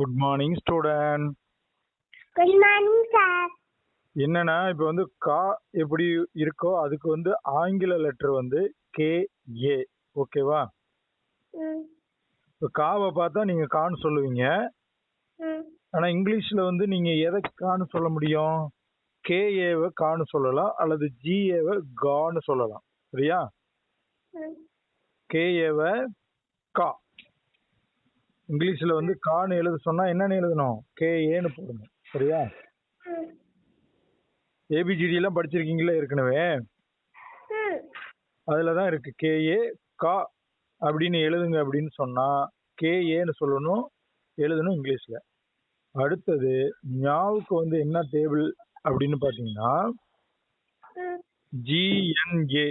Good morning student good morning sir என்னன்னா இப்போ வந்து கா எப்படி இருக்கோ அதுக்கு வந்து ஆங்கில லெட்டர் வந்து கே ஏ ஓகேவா இப்போ காவை பார்த்தா நீங்க கான்னு சொல்லுவீங்க. ஆனா இங்கிலீஷ்ல வந்து நீங்க எதை கான்னு சொல்ல முடியும்? கே ஏவை கான்னு சொல்லலாம் அல்லது ஜி ஏவை கான்னு சொல்லலாம். சரியா? கே ஏவை கா. இங்கிலீஷ்ல வந்து கான்னு எழுத சொன்னா என்னன்னு எழுதணும்? கே ஏன்னு போடணும். சரியா? ம் எல்லாம் படிச்சிருக்கீங்களா ஏற்கனவே? அதில் தான் இருக்கு. கேஏ கா அப்படின்னு எழுதுங்க அப்படின்னு சொன்னா கேஏன்னு சொல்லணும் எழுதணும் இங்கிலீஷ்ல. அடுத்தது ஞாவுக்கு வந்து என்ன டேபிள் அப்படின்னு பார்த்தீங்கன்னா ஜிஎன்ஏ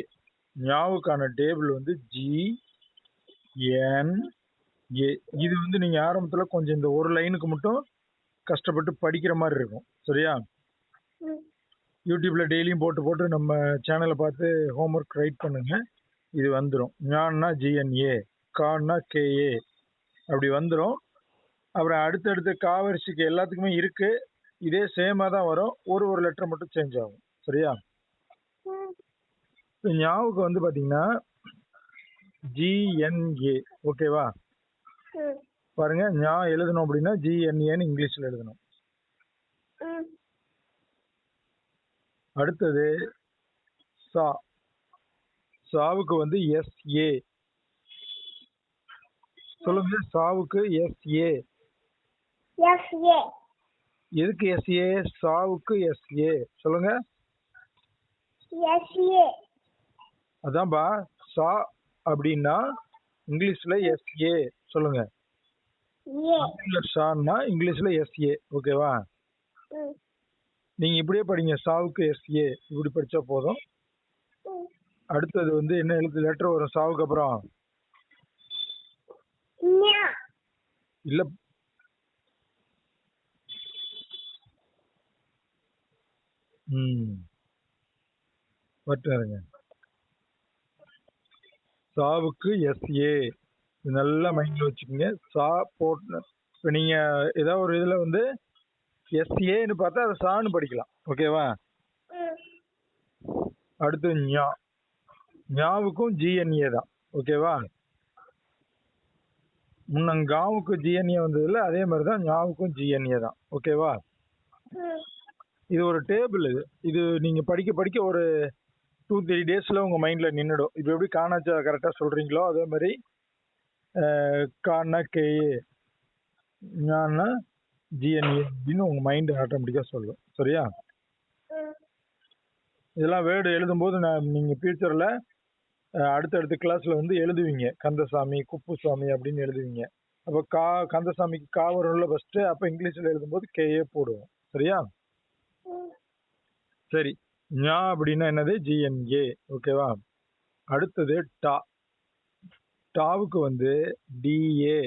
ஞாவுக்கான டேபிள் வந்து ஜி என் ஏ இது வந்து நீங்க ஆரம்பத்துல கொஞ்சம் இந்த ஒரு லைனுக்கு மட்டும் கஷ்டப்பட்டு படிக்கிற மாதிரி இருக்கும். சரியா? ம். யூடியூப்ல டெய்லியும் போட்டு போட்டு நம்ம சேனலை பார்த்து ஹோம்ஒர்க் ரைட் பண்ணுங்க. இது வந்துடும் ஞான்னா ஜிஎன்ஏ கான்னா கேஏ அப்படி வந்துடும் அப்புறம் அடுத்தடுத்த காவரிசைக்கு எல்லாத்துக்குமே இருக்கு. இதே சேமாக தான் வரும். ஒரு ஒரு லெட்டர் மட்டும் சேஞ்ச் ஆகும். சரியா? ம். இப்போ ஞாவுக்கு வந்து பார்த்தீங்கன்னா ஜிஎன்ஏ. ஓகேவா? பாருங்க ஞா எழுதணும் அப்படின்னா ஜிஎன்ஏன்னு இங்கிலீஷில் எழுதணும். அடுத்தது சா. சாவுக்கு வந்து எஸ்ஏ சொல்லுங்க சாவுக்கு எஸ்ஏ எஸ் ஏ எதுக்கு எஸ்ஏ சாவுக்கு எஸ்ஏ சொல்லுங்க. எஸ் ஏ அதான்பா சா அப்படின்னா இங்கிலீஷ்ல எஸ்ஏ சொல்லுங்க. ஷான்னா இங்கிலீஷ்ல எஸ்ஏ ஓகேவா நீங்க இப்படியே படிங்க சாவுக்கு எஸ்ஏ இப்படி படிச்சா போதும். அடுத்தது வந்து என்ன எழுத்து லெட்டர் வரும் சாவுக்கு அப்புறம்? இல்ல. ம். பட்டுருங்க சாவுக்கு எஸ்ஏ இது நல்லா மைண்ட்ல வச்சுக்கோங்க. சா போட்டு இப்போ நீங்க ஏதாவது ஒரு இதுல வந்து எஸ்ஏன்னு பார்த்தா அதை சான்னு படிக்கலாம். ஓகேவா அடுத்து ஞா. ஞாவுக்கும் ஜிஎன்ஏ தான். ஓகேவா முன்ன காவுக்கு ஜிஎன்ஏ வந்ததுல அதே மாதிரி தான் ஞாவுக்கும் ஜிஎன்ஏ தான். ஓகேவா இது ஒரு டேபிள் இது. இது நீங்க படிக்க படிக்க ஒரு டூ த்ரீ டேஸ்ல உங்க மைண்ட்ல நின்றுடும் இப்போ எப்படி காணாச்சா கரெக்டாக சொல்றீங்களோ அதே மாதிரி கான்னா கேஏ ஞான்னா ஜிஎன்ஏ அப்படின்னு உங்கள் மைண்டு ஆட்டோமேட்டிக்காக சொல்லும் சரியா? இதெல்லாம் வேர்டு எழுதும்போது நான் நீங்கள் ஃபியூச்சரில் அடுத்தடுத்த கிளாஸில் வந்து எழுதுவீங்க. கந்தசாமி குப்புசாமி அப்படின்னு எழுதுவீங்க. அப்போ கா கந்தசாமிக்கு கா வரும்ல அப்போ இங்கிலீஷில் எழுதும்போது கேஏ போடுவோம். சரியா? சரி. ஞா அப்படின்னா என்னது? ஜிஎன்ஏ ஓகேவா அடுத்தது டா. டாவுக்கு வந்து டிஏ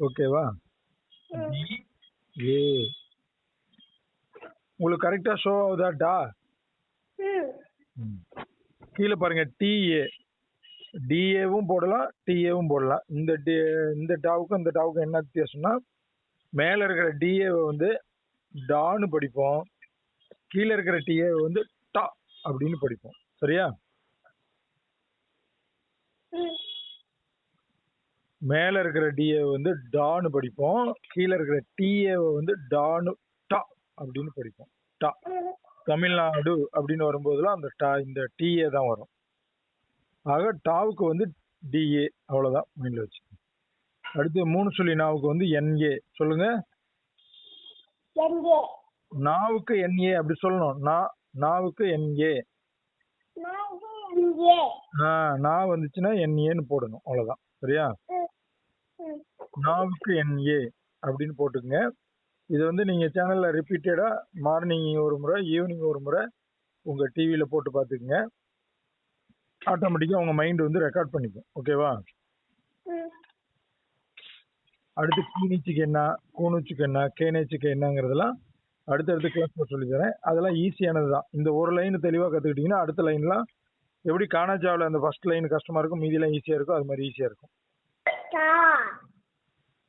ஓகேவா ஏ உங்களுக்கு கரெக்டா ஷோ ஆகுதா டா கீழே பாருங்க டிஏ டிஏவும் போடலாம் டிஏவும் போடலாம். இந்த டி இந்த டாவுக்கும் இந்த டாவுக்கும் என்ன வித்தியாசம்னா மேலே இருக்கிற டிஏவை வந்து டான்னு படிப்போம். கீழே இருக்கிற டிஏவை வந்து டா அப்படின்னு படிப்போம். சரியா? மேலே இருக்கிற டிஏ வந்து டான்னு படிப்போம். கீழே இருக்கிற டிஏவை வந்து டான்னு டா அப்படின்னு படிப்போம். டா. தமிழ்நாடு அப்படின்னு வரும்போதெல்லாம் அந்த டா இந்த டிஏ தான் வரும். ஆக டாவுக்கு வந்து டிஏ அவ்வளோதான் மைண்டில் வச்சு அடுத்து மூணு சொல்லி நாவுக்கு வந்து என்ஏ சொல்லுங்க. நாவுக்கு என்ஏ அப்படி சொல்லணும். நா நாவுக்கு என்ஏ நான் வந்துச்சுன்னா என்ஏன்னு போடணும். அவ்வளோதான் சரியா? நாவுக்கு என்ஏ அப்படின்னு போட்டுக்கங்க. இது வந்து நீங்கள் சேனலில் ரிப்பீட்டடாக மார்னிங் ஒரு முறை ஈவினிங் ஒரு முறை உங்கள் டிவியில் போட்டு பார்த்துக்குங்க ஆட்டோமேட்டிக்காக உங்கள் மைண்ட் வந்து ரெக்கார்ட் பண்ணிக்கும். ஓகேவா அடுத்து கீனிச்சுக்கு என்ன கூணுச்சுக்கு என்ன கேனேச்சுக்கு என்னங்கிறதெல்லாம் அடுத்தடுத்து கிளாஸ் சொல்லி தரேன் அதெல்லாம் ஈஸியானது தான் இந்த ஒரு லைன் தெளிவாக கற்றுக்கிட்டிங்கன்னா அடுத்த லைன்லாம் எப்படி காணாச்சாவில் அந்த ஃபர்ஸ்ட் லைன் கஷ்டமாக இருக்கும் மீதியெல்லாம் ஈஸியாக இருக்கும் அது மாதிரி ஈஸியாக இருக்கும்.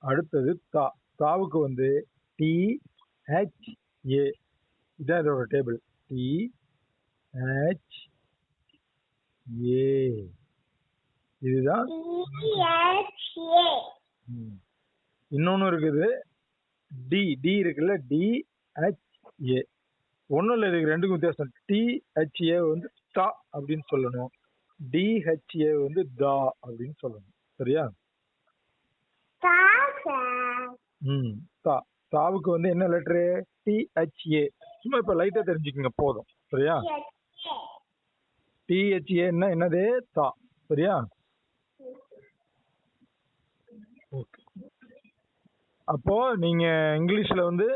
அடுத்தது தா. தாவுக்கு வந்து டி ஹெச் ஏ இதான் இதோட டேபிள் டி ஹெச் ஏ இதுதான். இன்னொன்னு இருக்குது. டி டி இருக்குல்ல டி ஹெச் ஏ ஒன்றும் இல்லை இதுக்கு ரெண்டுக்கும் வித்தியாசம். டி ஹெச் ஏ வந்து தா அப்படின்னு சொல்லணும். டி ஹெச் ஏ வந்து தா அப்படின்னு சொல்லணும். சரியா? ம் தா. தாவுக்கு வந்து என்ன லெட்டரு டி ஹெச் ஏ சும்மா இப்போ லைட்டாக தெரிஞ்சுக்கங்க போதும். சரியா? H A. டி ஹெச் ஏன்னா என்னது? தா. சரியா? ஓகே. அப்போ நீங்க இங்கிலீஷ்ல வந்து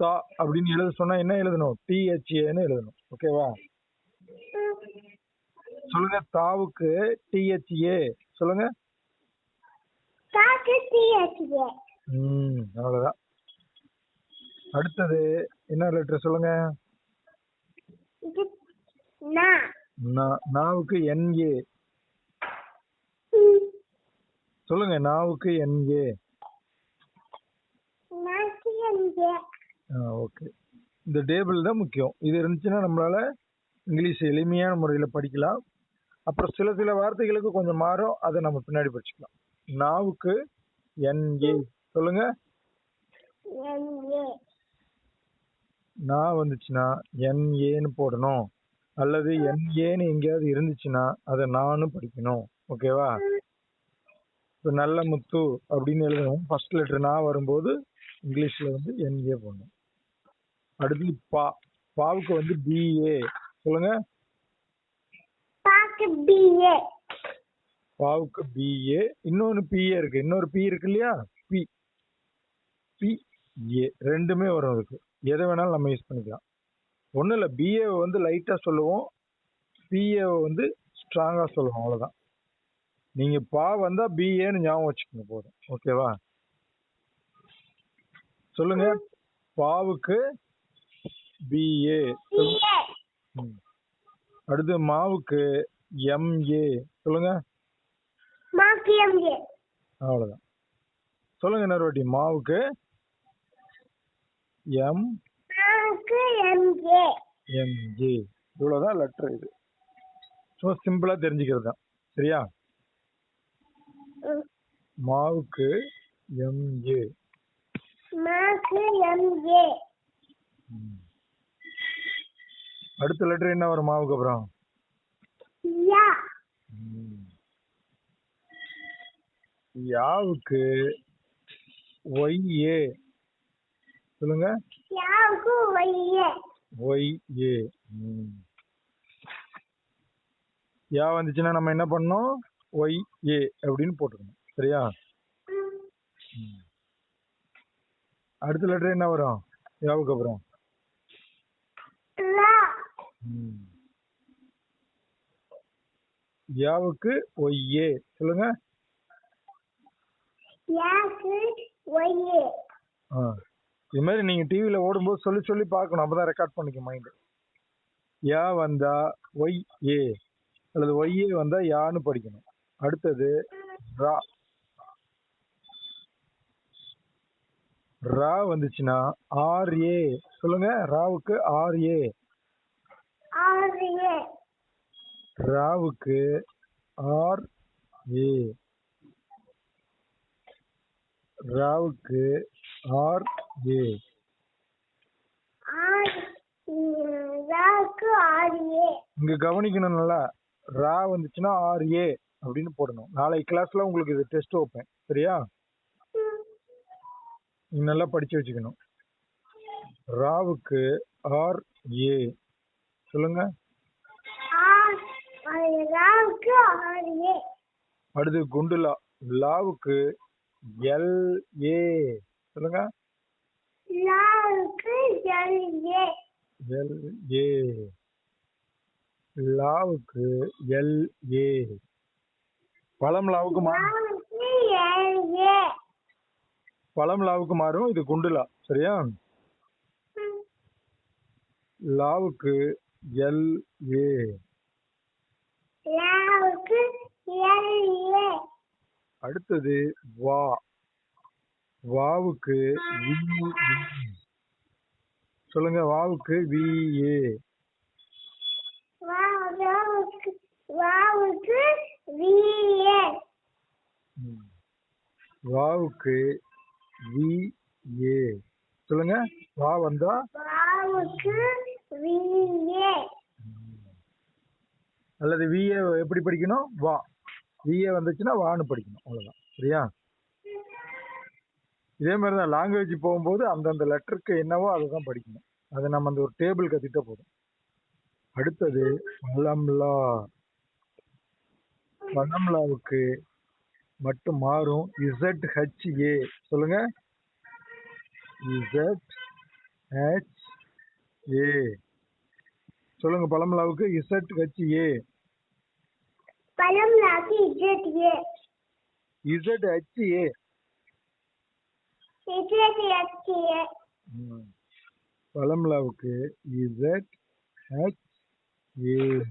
தா அப்படின்னு எழுத சொன்னா என்ன எழுதணும்? டிஹெச்ஏன்னு எழுதணும். ஓகேவா சொல்லுங்க தாவுக்கு டிஹெச்ஏ சொல்லுங்க. ம் அவ்வளவுதான். அடுத்தது என்ன லெட்டர் சொல்லுங்க? நாவுக்கு என்ஏ. சொல்லுங்க நாவுக்கு என்ஏ ஓகே. இந்த டேபிள் தான் முக்கியம். இது இருந்துச்சுன்னா நம்மளால இங்கிலீஷ் எளிமையான முறையில் படிக்கலாம். அப்புறம் சில சில வார்த்தைகளுக்கு கொஞ்சம் மாறும். அதை நம்ம பின்னாடி படிச்சுக்கலாம். நாவுக்கு என்ஏ சொல்லுங்க. நான் வந்துச்சுன்னா என்ஏன்னு போடணும். அல்லது என்ஏன்னு எங்கேயாவது இருந்துச்சுன்னா அதை நானும் படிக்கணும். ஓகேவா? இப்போ நல்ல முத்து அப்படின்னு எழுதணும். ஃபர்ஸ்ட் லெட்டர் நான் வரும்போது இங்கிலீஷ்ல வந்து என்ஏ போடணும். அடுத்து பா பாவுக்கு வந்து பிஏ சொல்லுங்க. பாக்கு பிஏ பாவுக்கு பிஏ இன்னொன்று பிஏ இருக்கு. இன்னொரு பி இருக்கு இல்லையா? பி பி ஏ ரெண்டுமே வரும் அதுக்கு. எதை வேணாலும் நம்ம யூஸ் பண்ணிக்கலாம். ஒன்றும் இல்லை. பிஏ வந்து லைட்டாக சொல்லுவோம். பிஏ வந்து ஸ்ட்ராங்காக சொல்லுவோம். அவ்வளோதான் நீங்கள் பா வந்தால் பிஏன்னு ஞாபகம் வச்சுக்கோங்க. போதும். ஓகேவா சொல்லுங்க. பாவுக்கு பிஏ அடுத்து மாவுக்கு எம்ஏ சொல்லுங்க. மாக்கு எங்கே அவ்வளோதான் சொல்லுங்க இன்னொரு வாட்டி. மாவுக்கு எம் மாக்கு எங்கே எம்ஜே இவ்வளோதான் லெட்டர் இது. சும்மா சிம்பிளாக தெரிஞ்சுக்கிறது தான். சரியா? மாவுக்கு எம்ஏ மாக்கு எங்கே அடுத்த லெட்டர் என்ன வரும் மாவுக்கு அப்புறம். யாவுக்கு ஒய்ஏ. சொல்லுங்க. ஒய்ஏ. யா வந்துச்சுன்னா நம்ம என்ன பண்ணோம் ஒய் ஏ அப்படின்னு போட்டுக்கணும். சரியா. அடுத்த லெட்டர் என்ன வரும்? யாவுக்கு அப்புறம். யாவுக்கு சொல்லுங்க. ஒய்யே? ஆ. இது மாதிரி நீங்க டிவியில ஓடும்போது சொல்லி சொல்லி பார்க்கணும். அப்பதான் ரெக்கார்ட் பண்ணிக்க மைண்ட் யா வந்தா ஒய் ஏ அல்லது ஒய் ஏ வந்தா யான்னு படிக்கணும். அடுத்தது ரா. ரா வந்துச்சுன்னா ஆர் ஏ. சொல்லுங்க ராவுக்கு ஆர் ஏ. ராவுக்கு ஆர் ஏ ராவுக்கு ஆர் ஏ இங்க கவனிக்கணும் நல்லா. ரா வந்துச்சுன்னா ஆர் ஏ அப்படின்னு போடணும். நாளை கிளாஸ்ல உங்களுக்கு இது டெஸ்ட் வைப்பேன். சரியா? நீ நல்லா படிச்சு வச்சுக்கணும். ராவுக்கு ஆர் ஏ சொல்லுங்க. அடுத்து குண்டுலா லாவுக்கு எல் ஏ சொல்லுங்க எல் ஏ லாவுக்கு எல் ஏ பழம் லாவுக்கு பழம் லாவுக்கு மாறும் இது குண்டுலா சரியா? லாவுக்கு எல் ஏ அடுத்தது வா. வாவுக்கு சொல்லுங்க வாவுக்கு வி ஏ வாவுக்கு விஏ வி ஏ சொல்லுங்க வா வந்தா? வாவுக்கு அல்லது விஏ எப்படி படிக்கணும்? வா. விஏ வந்துச்சுன்னா வான்னு படிக்கணும். அவ்வளவுதான். சரியா? இதே மாதிரி தான் லாங்குவேஜ் போகும்போது அந்தந்த லெட்டருக்கு என்னவோ அதை தான் படிக்கணும். அதை நம்ம அந்த ஒரு டேபிள் கத்திட்டா போதும். அடுத்தது பழம்லா. பழம்லாவுக்கு மட்டும் மாறும். இசட் ஹச்ஏ சொல்லுங்க. இசட் ஹெச் ஏ சொல்லுங்க பழம்லாவுக்கு இசட் ஹெச் ஏ பழம் நாக்கு Z A Z H A Z H A பழம்லாவுக்கு Z H A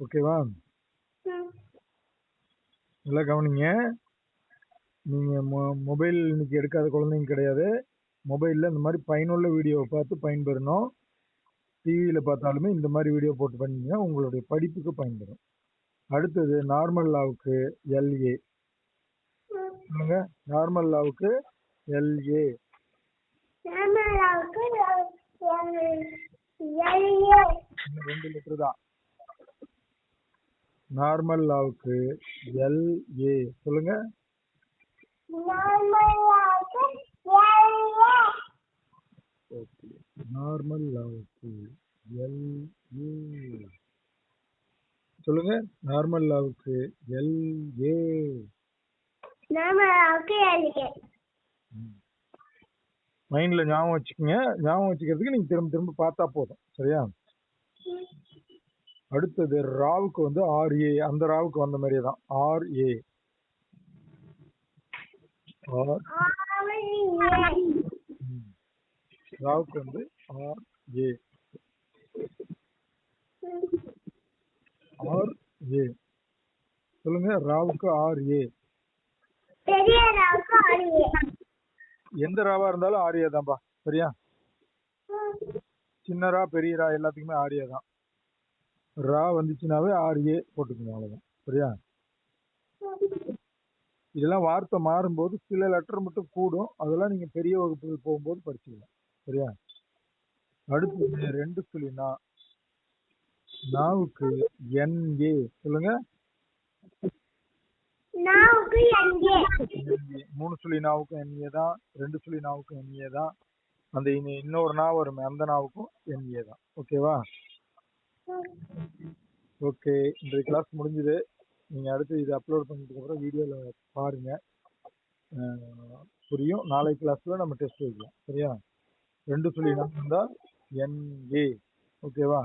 ஓகேவா நல்லா கவனிங்க. நீங்க மொ- மொபைல் இன்னைக்கு எடுக்காத குழந்தைங்க கிடையாது. மொபைல்ல இந்த மாதிரி பயனுள்ள வீடியோவை பார்த்து பயன்பெறணும். டிவியில பார்த்தாலுமே இந்த மாதிரி வீடியோ போட்டு பண்ணீங்க உங்களுடைய படிப்புக்கு பயன்படும். அடுத்தது நார்மல் லாவுக்கு எல்ஏ சொல்லுங்க. நார்மல் லாவுக்கு எல்ஏ எல்ஏ இன்னும் ரெண்டு லிட்டர் தான். நார்மல் லாவுக்கு எல்ஏ சொல்லுங்க. LA okay. நார்மல் லாவுக்கு எல்ஏ நார்மல் லாவுக்கு நாமளாவுக்கு எல்ஏ மைண்ட்ல ஞாபகம் வச்சுக்கோங்க. ஞாபகம் வச்சுக்கிறதுக்கு நீங்க திரும்ப திரும்ப பார்த்தா போதும். சரியா? அடுத்தது ராவுக்கு வந்து ஆர்ஏ அந்த ராவுக்கு வந்த மாதிரியே தான். ஆர்ஏ ஆர் ராவுக்கு வந்து ஆர்ஏ ஆர்ஏ சொல்லுங்க ராவுக்கு ராவுக்கு ஆரியே எந்த ராவா இருந்தாலும் ஆரியா தான்ப்பா சரியா? சின்ன ரா பெரிய ரா எல்லாத்துக்குமே ஆரியா தான். ரா வந்துச்சுனாவே ஆரியே போட்டுக்கணும் அவ்வளவுதான் சரியா? இதெல்லாம் வார்த்தை மாறும்போது சில லெட்டர் மட்டும் கூடும். அதெல்லாம் நீங்க பெரிய வகுப்புகள் போகும்போது படிச்சுக்கலாம் சரியா? அடுத்து ரெண்டு சொல்லினா நாவுக்கு என்ஏ சொல்லுங்க. நாவுக்கு NA. மூணு சுழி நாவுக்கும் என்ஏ தான். ரெண்டு சுழி நாவுக்கும் என்ஏ தான். அந்த இனி இன்னொரு நாவு வருமே அந்த நாவுக்கும் என்ஏ தான். ஓகேவா? ஓகே. இன்றைய கிளாஸ் முடிஞ்சுது. நீங்க அடுத்து இது அப்லோட் பண்ணதுக்கு அப்புறம் வீடியோல பாருங்க. புரியும். நாளை கிளாஸ்ல நம்ம டெஸ்ட் வைக்கலாம் சரியா? ரெண்டு சொல்லி இருந்தா என்ஏ ஓகேவா?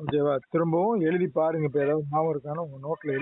ஓகேவா? திரும்பவும் எழுதி பாருங்க இப்போ ஏதாவது ஞாபகம் இருக்கான்னு உங்க நோட்ல எழுதி